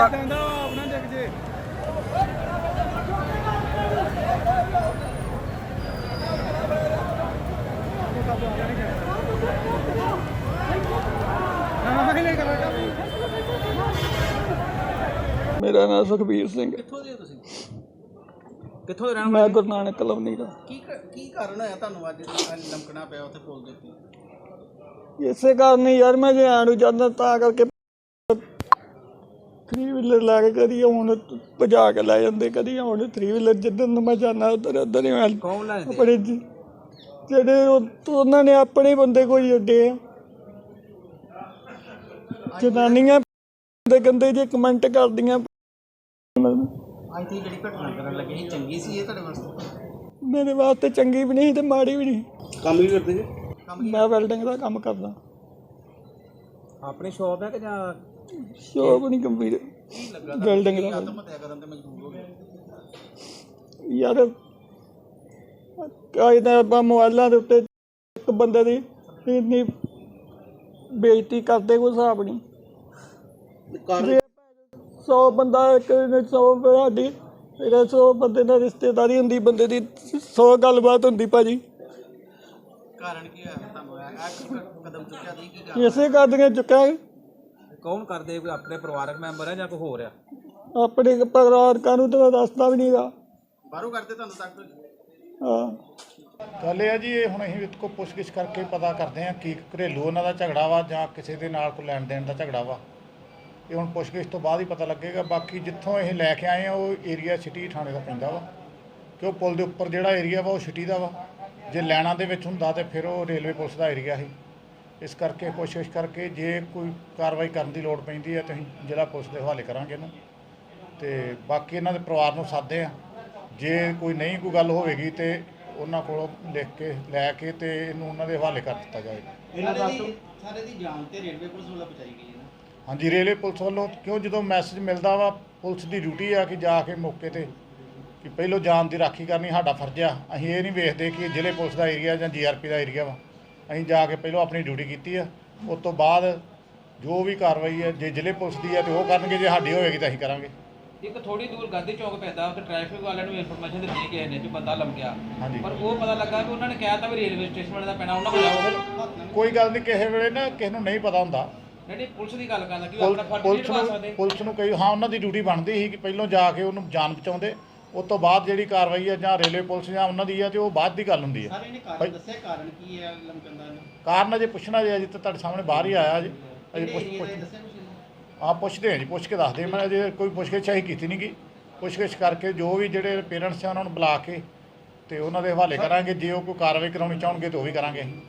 ਥੋੜਾ ਆਪਣਾ ਜੇ। ਮੇਰਾ ਨਾਮ ਸੁਖਬੀਰ ਸਿੰਘ। ਕਿੱਥੋਂ ਦੇ ਹੋ ਤੁਸੀਂ? ਕਿੱਥੋਂ ਦੇ ਰਹਿਣ ਮੈਂ ਵਾਲੇ ਗੁਰੂ ਨਾਨਕ ਕਲੋਨੀ ਦਾ। ਕੀ ਕ- ਕਾਰਨ ਹੋਇਆ ਤੁਹਾਨੂੰ ਅੱਜ ਲੰਕਣਾ ਪਿਆ ਉੱਥੇ ਪੁੱਲ ਦੇ ਉੱਤੇ? ਇਸੇ ਕਾਰਨ ਹੀ ਯਾਰ ਮੈਂ ਜੇ ਆਣੂ ਜਾਂਦਾ ਤਾਂ ਕਰਕੇ ਥ੍ਰੀ ਵੀਲਰ ਲਾ ਕੇ ਕਦੀ ਹੁਣ ਭਜਾ ਕੇ ਲੈ ਜਾਂਦੇ ਕਦੀ ਹੁਣ ਥ੍ਰੀ ਵੀਲਰ ਜਿੱਦਣ ਨੂੰ ਮੈਂ ਜਾਂਦਾ ਉਧਰ ਉਧਰ ਹੀ ਮੈਂ ਕੌਣ ਲੈਂਦੇ ਆਪਣੇ ਜੀ- ਜਿਹੜੇ ਉਹ- ਉਹਨਾਂ ਨੇ ਆਪਣੇ ਬੰਦੇ ਕੋਈ ਅੱਡੇ ਆ। ਜਨਾਨੀਆਂ ਦੇ ਗੰਦੇ ਜੇ ਕਮੈਂਟ ਕਰਦੀਆਂ। ਅੱਜ ਦੀ ਜਿਹੜੀ ਘਟਨਾ ਕਰਨ ਲੱਗੇ ਸੀ ਚੰਗੀ ਸੀ ਇਹ ਤੁਹਾਡੇ ਵਾਸਤੇ? ਮੇਰੇ ਵਾਸਤੇ ਚੰਗੀ ਵੀ ਨਹੀਂ ਤੇ ਮਾੜੀ ਵੀ ਨਹੀਂ। ਕੰਮ ਵੀ ਕਰਦੇ ਜੀ? ਮੈਂ ਵੈਲਡਿੰਗ ਦਾ ਕੰਮ ਕਰਦਾ। ਆਪਣੀ ਸ਼ਾਪ ਹੈ ਕਿ ਜਾਂ ਸ਼ੋਪ ਨਹੀਂ ਲੱਗਾ ਵੈਲਡਿੰਗ ਦਾ ਆਤਮ ਹੱਤਿਆ ਕਰਨ ਤੇ ਮਜਬੂਰ ਹੋ ਗਏ ਯਾਰ ਕਾਇਦਾ ਆਪਾਂ ਮੋਬਾਈਲਾਂ ਦੇ ਉੱਤੇ ਇੱਕ ਬੰਦੇ ਦੀ ਇੰਨੀ ਬੇਇੱਜ਼ਤੀ ਕਰਦੇ ਕੋਈ ਹਿਸਾਬ ਨਹੀਂ। ਜੇ 100 ਬੰਦਾ ਇੱਕ 100 ਸਾਡੀ ਇਹਦਾ 100 ਬੰਦੇ ਨਾਲ ਰਿਸ਼ਤੇਦਾਰੀ ਹੁੰਦੀ ਬੰਦੇ ਦੀ 100 ਗੱਲਬਾਤ ਹੁੰਦੀ ਭਾਜੀ। ਕਾਰਨ ਕੀ ਹੋਇਆ? ਤੁਹਾਨੂੰ ਇਹ ਕਦਮ ਚੁੱਕਿਆ ਦੀ ਕੀ ਕਾਰਨ ਇਸੇ ਕਰਦੀਆਂ ਚੁੱਕਿਆ। ਕੌਣ ਕਰਦੇ ਕੋਈ ਆਪਣੇ ਪਰਿਵਾਰਕ ਮੈਂਬਰ ਹੈ ਜਾਂ ਕੋਈ ਹੋਰ ਆ? ਆਪਣੇ ਪਰਿਵਾਰਕਾਂ ਨੂੰ ਤਾਂ ਦੱਸਦਾ ਵੀ ਨਹੀਂਗਾ ਬਾਹਰੋਂ ਕਰਦੇ ਤੁਹਾਨੂੰ ਤੱਕ ਹਾਂ। ਗੱਲ ਇਹ ਆ ਜੀ ਇਹ ਹੁਣ ਅਸੀਂ ਇਹਦੇ ਕੋਲ ਪੁੱਛਗਿੱਛ ਕਰਕੇ ਪਤਾ ਕਰਦੇ ਹਾਂ ਕੀ ਘਰੇਲੂ ਉਹਨਾਂ ਦਾ ਝਗੜਾ ਵਾ ਜਾਂ ਕਿਸੇ ਦੇ ਨਾਲ ਕੋਈ ਲੈਣ ਦੇਣ ਦਾ ਝਗੜਾ ਵਾ। ਇਹ ਹੁਣ ਪੁੱਛਗਿੱਛ ਤੋਂ ਬਾਅਦ ਹੀ ਪਤਾ ਲੱਗੇਗਾ। ਬਾਕੀ ਜਿੱਥੋਂ ਇਹ ਲੈ ਕੇ ਆਏ ਆ ਉਹ ਏਰੀਆ ਸਿਟੀ ਥਾਣੇ ਦਾ ਪੈਂਦਾ ਵਾ। ਕਿ ਉਹ ਪੁਲ ਦੇ ਉੱਪਰ ਜਿਹੜਾ ਏਰੀਆ ਵਾ ਉਹ ਸਿਟੀ ਦਾ ਵਾ। ਜੇ ਲੈਣਾ ਦੇ ਵਿੱਚ ਹੁੰਦਾ ਤੇ ਫਿਰ ਉਹ ਰੇਲਵੇ ਪੁਲਿਸ ਦਾ ਏਰੀਆ ਸੀ ਇਸ ਕਰਕੇ ਕੋਸ਼ਿਸ਼ ਕਰਕੇ ਜੇ ਕੋਈ ਕਾਰਵਾਈ ਕਰਨ ਦੀ ਲੋੜ ਪੈਂਦੀ ਹੈ ਤਾਂ ਅਸੀਂ ਜ਼ਿਲ੍ਹਾ ਪੁਲਿਸ ਦੇ ਹਵਾਲੇ ਕਰਾਂਗੇ ਇਹਨੂੰ। ਤੇ ਬਾਕੀ ਇਹਨਾਂ ਦੇ ਪਰਿਵਾਰ ਨੂੰ ਸਾਦੇ ਆ। ਜੇ ਕੋਈ ਨਹੀਂ ਕੋਈ ਗੱਲ ਹੋਵੇਗੀ ਤੇ ਉਹਨਾਂ ਕੋਲੋਂ ਲਿਖ ਕੇ ਲੈ ਕੇ ਤੇ ਇਹਨੂੰ ਉਹਨਾਂ ਦੇ ਹਵਾਲੇ ਕਰ ਦਿੱਤਾ ਜਾਏਗਾ ਇਹਨਾਂ ਦੀ ਸਾਰੇ ਦੀ ਜਾਨ ਤੇ ਰੇਲਵੇ ਪੁਲਿਸ ਵੱਲੋਂ ਬਚਾਈ ਗਈ ਹੈ ਨਾ? ਹਾਂਜੀ ਰੇਲਵੇ ਪੁਲਿਸ ਵੱਲੋਂ ਕਿਉਂ ਜਦੋਂ ਮੈਸੇਜ ਮਿਲਦਾ ਵਾ ਪੁਲਿਸ ਦੀ ਡਿਊਟੀ ਆ ਕਿ ਜਾ ਕੇ ਮੌਕੇ ਤੇ ਕਿ ਪਹਿਲੋਂ ਜਾਨ ਦੀ ਰਾਖੀ ਕਰਨੀ ਸਾਡਾ ਫਰਜ਼ ਆ। ਅਸੀਂ ਇਹ ਨਹੀਂ ਵੇਖਦੇ ਕਿ ਜ਼ਿਲ੍ਹੇ ਪੁਲਿਸ ਦਾ ਏਰੀਆ ਜਾਂ ਜੀਆਰਪੀ ਦਾ ਏਰੀਆ ਵਾ। ਅਸੀਂ ਜਾ ਕੇ ਪਹਿਲੋਂ ਆਪਣੀ ਡਿਊਟੀ ਕੀਤੀ ਆ ਉਸ ਤੋਂ ਬਾਅਦ ਜੋ ਵੀ ਕਾਰਵਾਈ ਹੈ ਜੇ ਜ਼ਿਲ੍ਹੇ ਪੁਲਿਸ ਦੀ ਆ ਤੇ ਉਹ ਕਰਨਗੇ ਜੇ ਸਾਡੀ ਹੋਵੇਗੀ ਤਾਂ ਅਸੀਂ ਕਰਾਂਗੇ। ਇੱਕ ਥੋੜੀ ਦੂਰ ਗਾਂਧੀ ਚੌਕ ਪੈਂਦਾ ਉੱਥੇ ਟ੍ਰੈਫਿਕ ਵਾਲਿਆਂ ਨੂੰ ਇਨਫੋਰਮੇਸ਼ਨ ਦਿੱਤੀ ਗਈ ਨੇ ਕਿ ਬੰਦਾ ਲੰਘਿਆ ਹਾਂਜੀ। ਪਰ ਉਹ ਪਤਾ ਲੱਗਾ ਕਿ ਉਹਨਾਂ ਨੇ ਕਿਹਾ ਤਾਂ ਵੀ ਰੇਲਵੇ ਸਟੇਸ਼ਨ ਵਾਲੇ ਦਾ ਪੈਣਾ ਉਹਨਾਂ ਕੋਲ ਜਾਓ ਕੋਈ ਗੱਲ ਨਹੀਂ ਕਿਸੇ ਵੇਲੇ ਨਾ ਕਿਸੇ ਨੂੰ ਨਹੀਂ ਪਤਾ ਹੁੰਦਾ। ਨਹੀਂ ਨਹੀਂ ਪੁਲਿਸ ਦੀ ਗੱਲ ਕਰਦਾ ਕਿ ਉਹ ਪੁਲ- ਆਪਣਾ ਫਰਜ਼ ਨਹੀਂ ਪੁਲਿਸ ਨਿਭਾ ਨੂੰ ਸਕਦੇ। ਪੁਲਿਸ ਨੂੰ ਕਈ ਹਾਂ ਉਹਨਾਂ ਦੀ ਡਿਊਟੀ ਬਣਦੀ ਸੀ ਕਿ ਪਹਿਲਾਂ ਜਾ ਕੇ ਉਹਨੂੰ ਜਾਨ ਬਚਾਉਂਦੇ। ਉਸ ਤੋਂ ਬਾਅਦ ਜਿਹੜੀ ਕਾਰਵਾਈ ਹੈ ਜਾਂ ਰੇਲਵੇ ਪੁਲਿਸ ਜਾਂ ਉਹਨਾਂ ਦੀ ਹੈ ਤੇ ਉਹ ਬਾਅਦ ਦੀ ਗੱਲ ਹੁੰਦੀ ਹੈ ਸਾਰੇ ਨੇ ਕਾਰਨ ਦੱਸਿਆ ਕਾਰਨ ਕੀ ਹੈ ਲੰਕਣ ਦਾ ਇਹਨੂੰ? ਕਾਰਨ ਅਜੇ ਪੁੱਛਣਾ ਜੇ ਅਜੇ ਤਾਂ ਤੁਹਾਡੇ ਸਾਹਮਣੇ ਬਾਹਰ ਹੀ ਆਇਆ ਅਜੇ ਅਜੇ ਕਿਹੜੇ ਪੁੱਛ ਏਰੀਆ ਪੁੱਛ ਦਾ ਦੱਸਿਆ ਕੁਛ ਇਹਨੂੰ? ਆ ਪੁੱਛਦੇ ਹਾਂ ਜੀ ਪੁੱਛ ਕੇ ਦੱਸਦੇ ਹਾਂ। ਮੈਂ ਅਜੇ ਕੋਈ ਪੁੱਛਗਿੱਛ ਅਸੀਂ ਕੀਤੀ ਨਹੀਂ ਗੀ ਪੁੱਛਗਿੱਛ ਕਰਕੇ ਜੋ ਵੀ ਜਿਹੜੇ ਪੇਰੈਂਟਸ ਆ ਉਹਨਾਂ ਨੂੰ ਬੁਲਾ ਕੇ ਤੇ ਉਹਨਾਂ ਦੇ ਹਵਾਲੇ ਕਰਾਂਗੇ ਜੇ ਉਹ ਕੋਈ ਕਾਰਵਾਈ ਕਰਾਉਣੀ ਚਾਹਣਗੇ ਤਾਂ ਉਹ ਵੀ ਕਰਾਂਗੇ ਅਸੀਂ